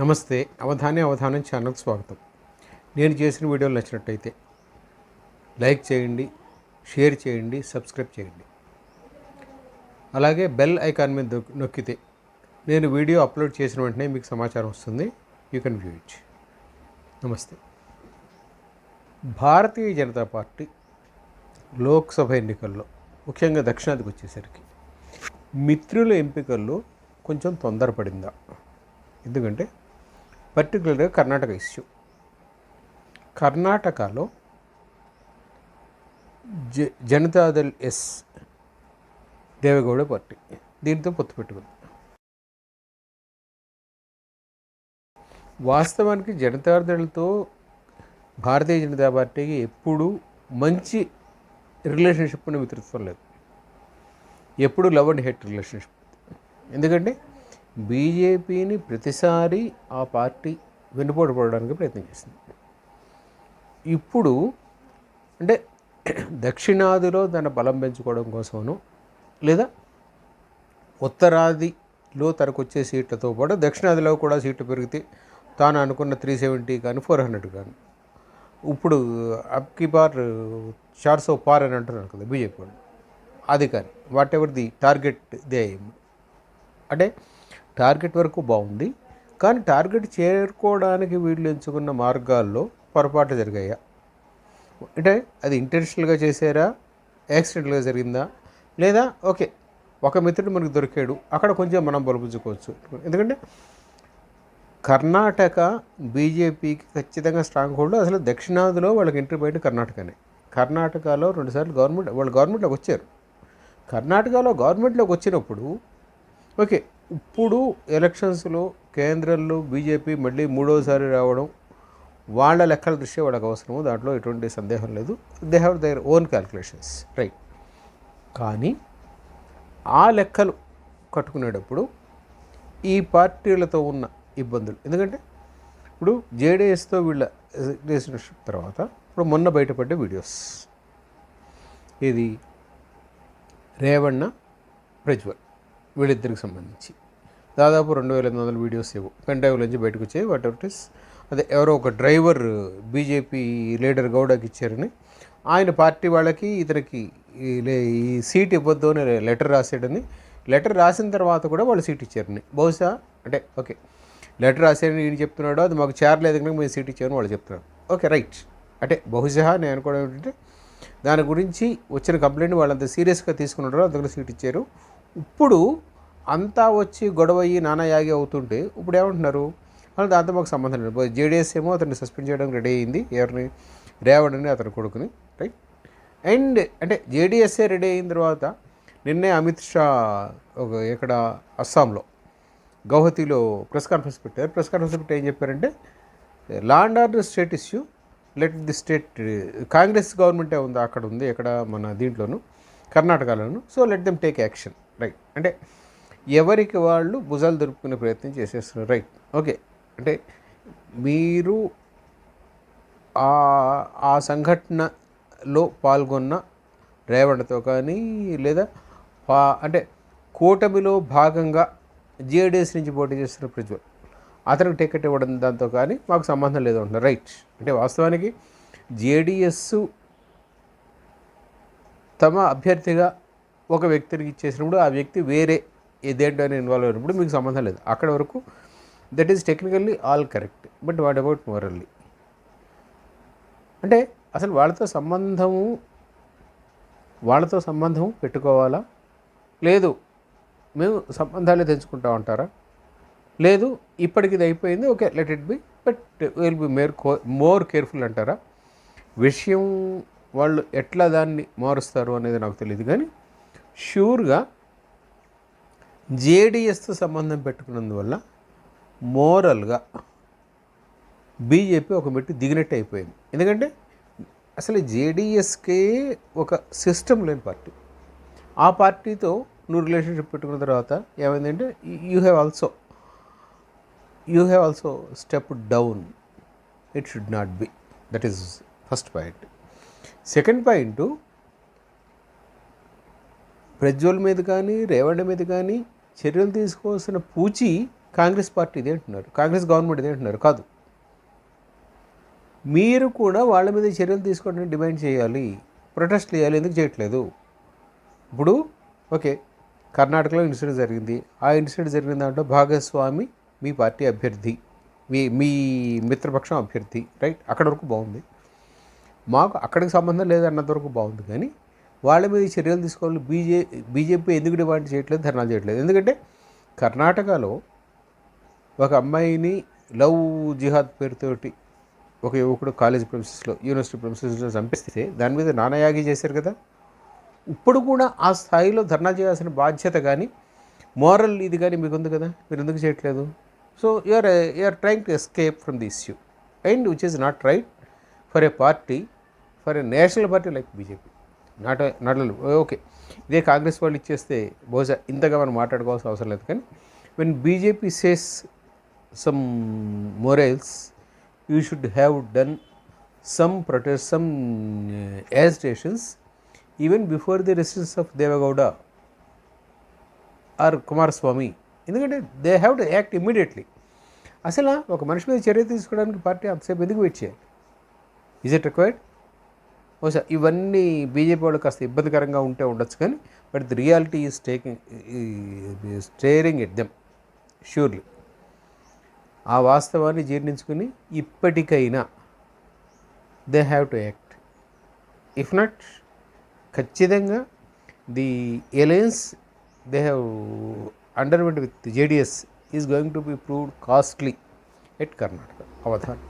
నమస్తే. అవధానే అవధానం ఛానల్కి స్వాగతం. నేను చేసిన వీడియోలు నచ్చినట్టయితే లైక్ చేయండి షేర్ చేయండి సబ్స్క్రైబ్ చేయండి. అలాగే బెల్ ఐకాన్ మీద నొక్కితే నేను వీడియో అప్లోడ్ చేసిన వెంటనే మీకు సమాచారం వస్తుంది. You can view it. నమస్తే. భారతీయ జనతా పార్టీ లోక్సభ ఎన్నికల్లో ముఖ్యంగా దక్షిణాదికి వచ్చేసరికి మిత్రుల ఎంపికల్లో కొంచెం తొందరపడిందా? ఎందుకంటే పర్టికులర్గా కర్ణాటక ఇష్యూ. కర్ణాటకలో జ జనతాదళ్ ఎస్ దేవగౌడ పార్టీ. దీంతో పొత్తు పెట్టుకుంది. వాస్తవానికి జనతాదళ్తో భారతీయ జనతా పార్టీకి ఎప్పుడూ మంచి రిలేషన్షిప్ ఉన్న మిత్రత్వం లేదు. ఎప్పుడు లవ్ అండ్ హెట్ రిలేషన్షిప్. ఎందుకంటే బీజేపీని ప్రతిసారి ఆ పార్టీ వెన్నుపోటు పడడానికి ప్రయత్నం చేసింది. ఇప్పుడు అంటే దక్షిణాదిలో తన బలం పెంచుకోవడం కోసమను లేదా ఉత్తరాదిలో తనకు వచ్చే సీట్లతో పాటు దక్షిణాదిలో కూడా సీట్లు పెరిగితే తాను అనుకున్న త్రీ సెవెంటీ కానీ ఫోర్ హండ్రెడ్ కానీ ఇప్పుడు అబ్కి బార్ చార్ సో పార్ అని అంటున్నారు కదా బీజేపీ వాళ్ళు అది కానీ whatever the target they అంటే టార్గెట్ వరకు బాగుంది. కానీ టార్గెట్ చేరుకోవడానికి వీళ్ళు ఎంచుకున్న మార్గాల్లో పొరపాట్లు జరిగాయా? అంటే అది ఇంటెన్షనల్గా చేశారా? యాక్సిడెంట్గా జరిగిందా? లేదా ఓకే ఒక మిత్రుడు మనకు దొరికాడు. అక్కడ కొంచెం మనం బలపుచ్చుకోవచ్చు. ఎందుకంటే కర్ణాటక బీజేపీకి ఖచ్చితంగా స్ట్రాంగ్ హోల్డ్ అసలు దక్షిణాదిలో వాళ్ళకి ఎంట్రీ పాయింట్ కర్ణాటకనే. కర్ణాటకలో రెండుసార్లు గవర్నమెంట్ వాళ్ళు గవర్నమెంట్లోకి వచ్చారు. కర్ణాటకలో గవర్నమెంట్లోకి వచ్చినప్పుడు ఓకే ఇప్పుడు ఎలక్షన్స్లో కేంద్రంలో బీజేపీ మళ్ళీ మూడోసారి రావడం వాళ్ళ లెక్కల దృష్ట్యా వాళ్ళకి అవసరము దాంట్లో ఎటువంటి సందేహం లేదు. They have their own calculations right కానీ ఆ లెక్కలు కట్టుకునేటప్పుడు ఈ పార్టీలతో ఉన్న ఇబ్బందులు. ఎందుకంటే ఇప్పుడు జేడీఎస్తో వీళ్ళ రిలేషన్షిప్ తర్వాత ఇప్పుడు మొన్న బయటపడ్డ వీడియోస్. ఇది రేవణ ప్రజ్వల్. వీళ్ళిద్దరికి సంబంధించి. దాదాపు రెండు వేల ఎనిమిది వందల వీడియోస్ ఏవో పెన్ డ్రైవ్ నుంచి బయటకు వచ్చాయి వాట్ ఎవర్ ఇస్. అదే ఎవరో ఒక డ్రైవర్ బీజేపీ లీడర్ గౌడకి ఇచ్చారని. ఆయన పార్టీ వాళ్ళకి ఇతనికి ఈ లే- ఈ సీట్ ఇవ్వద్దు అని లెటర్ రాసాడని లెటర్ రాసిన తర్వాత కూడా వాళ్ళు సీట్ ఇచ్చారని. బహుశా అంటే ఓకే. లెటర్ రాశారని ఈయన చెప్తున్నాడు అది మాకు చేరలేదు కనుక మేము సీట్ ఇచ్చామని వాళ్ళు చెప్తున్నారు. Okay right. అంటే బహుశా నేను అనుకోవడం ఏంటంటే దాని గురించి వచ్చిన కంప్లైంట్ వాళ్ళంత సీరియస్గా తీసుకున్నారు అందుకని సీట్ ఇచ్చారు. ఇప్పుడు అంతా వచ్చి గొడవ అయ్యి నానాయాగి అవుతుంటే ఇప్పుడు ఏమంటున్నారు? వాళ్ళు దాంతో మాకు సంబంధం లేదు. జేడీఎస్ ఏమో అతన్ని సస్పెండ్ చేయడానికి రెడీ అయింది ఎవరిని? రేవణ్ని అతని కొడుకుని రైట్? అండ్ అంటే జేడీఎస్ఏ రెడీ అయిన తర్వాత నిన్నే అమిత్ షా ఒక ఇక్కడ అస్సాంలో గౌహతిలో ప్రెస్ కాన్ఫరెన్స్ పెట్టారు. ప్రెస్ కాన్ఫరెన్స్ పెట్టి ఏం చెప్పారంటే law and order state issue let the state Congress గవర్నమెంటే ఉంది అక్కడ ఉంది ఇక్కడ మన దీంట్లోను కర్ణాటకలోను so let them take action. Right అంటే ఎవరికి వాళ్ళు భుజాలు దొరుకుకునే ప్రయత్నం చేసేస్తున్నారు. రైట్ ఓకే అంటే మీరు ఆ ఆ సంఘటనలో పాల్గొన్న రేవణ్తో కానీ లేదా పా అంటే కూటమిలో భాగంగా జేడీఎస్ నుంచి పోటీ చేస్తున్న ప్రజ్వల్ అతనికి టికెట్ ఇవ్వడం దాంతో కానీ మాకు సంబంధం లేదు అంటున్నారు. రైట్ అంటే వాస్తవానికి జేడీఎస్ తమ అభ్యర్థిగా ఒక వ్యక్తికి ఇచ్చేసినప్పుడు ఆ వ్యక్తి వేరే దేంట్లోనే ఇన్వాల్వ్ అయినప్పుడు మీకు సంబంధం లేదు. అక్కడ వరకు that is technically all correct but what about morally అంటే అసలు వాళ్ళతో సంబంధము వాళ్ళతో సంబంధం పెట్టుకోవాలా? లేదు. మేము సంబంధాలే తెంచుకుంటా ఉంటారా? లేదు. ఇప్పటికి ఇది అయిపోయింది. Okay let it be but will be more more careful అంటారా? విషయం వాళ్ళు ఎట్లా దాన్ని మారుస్తారు అనేది నాకు తెలియదు కానీ ష్యూర్గా జేడిఎస్తో సంబంధం పెట్టుకున్నందువల్ల మోరల్గా బీజేపీ ఒక మెట్టు దిగినట్టు అయిపోయింది. ఎందుకంటే అసలు జేడీఎస్కే ఒక సిస్టమ్ లేని పార్టీ. ఆ పార్టీతో నువ్వు రిలేషన్షిప్ పెట్టుకున్న తర్వాత ఏమైందంటే you have also you have also step down it should not be that is first point second point Prajwal మీద కానీ రేవణ్ణ మీద కానీ చర్యలు తీసుకోవాల్సిన పూచి కాంగ్రెస్ పార్టీ ఇదే అంటున్నారు. కాంగ్రెస్ గవర్నమెంట్ ఇదే అంటున్నారు. కాదు. మీరు కూడా వాళ్ళ మీద చర్యలు తీసుకోవడానికి డిమాండ్ చేయాలి. ప్రొటెస్ట్ చేయాలి. ఎందుకు చేయట్లేదు? ఇప్పుడు ఓకే కర్ణాటకలో ఇన్సిడెంట్ జరిగింది. ఆ ఇన్సిడెంట్ జరిగిన దాంట్లో భాగస్వామి మీ పార్టీ అభ్యర్థి. మీ మీ మిత్రపక్షం అభ్యర్థి. రైట్? అక్కడ వరకు బాగుంది. మాకు అక్కడికి సంబంధం లేదన్నంత వరకు బాగుంది. కానీ వాళ్ళ మీద చర్యలు తీసుకోవాలి బీజే బీజేపీ ఎందుకు డిమాండ్ చేయట్లేదు ధర్నాలు చేయట్లేదు. ఎందుకంటే కర్ణాటకలో ఒక అమ్మాయిని లవ్ జిహాద్ పేరుతోటి ఒక యువకుడు కాలేజ్ ప్రిన్సెస్లో యూనివర్సిటీ ప్రిన్సెస్లో చంపిస్తే దాని మీద నానయాగి చేశారు కదా. ఇప్పుడు కూడా ఆ స్థాయిలో ధర్నా చేయాల్సిన బాధ్యత కానీ మోరల్ ఇది కానీ మీకు ఉంది కదా. మీరు ఎందుకు చేయట్లేదు? So you're you're trying to escape from the issue and which is not right for a party for a national party like BJP not not okay. ఇదే కాంగ్రెస్ వాళ్ళు ఇచ్చేస్తే బహుశా ఇంతగా మనం మాట్లాడుకోవాల్సిన అవసరం లేదు. కానీ when BJP says some morals you should have done some protest some stations even before the residence of Devegowda or Kumaraswamy ఎందుకంటే they have to act immediately అసలు ఒక మనిషి మీద చర్య తీసుకోవడానికి పార్టీ అంతసేపు ఎందుకు వెయిట్ చేయాలి? ఈజ్ ఇట్ రిక్వైర్డ్ బహుశా ఇవన్నీ బీజేపీ వాళ్ళు కాస్త ఇబ్బందికరంగా ఉంటే ఉండొచ్చు కానీ but the reality is taking staring at them surely. ఆ వాస్తవాన్ని జీర్ణించుకుని ఇప్పటికైనా they have to act. If not ఖచ్చితంగా the alliance they have undermined with JDS is going to be proved costly at Karnataka. Avadhan.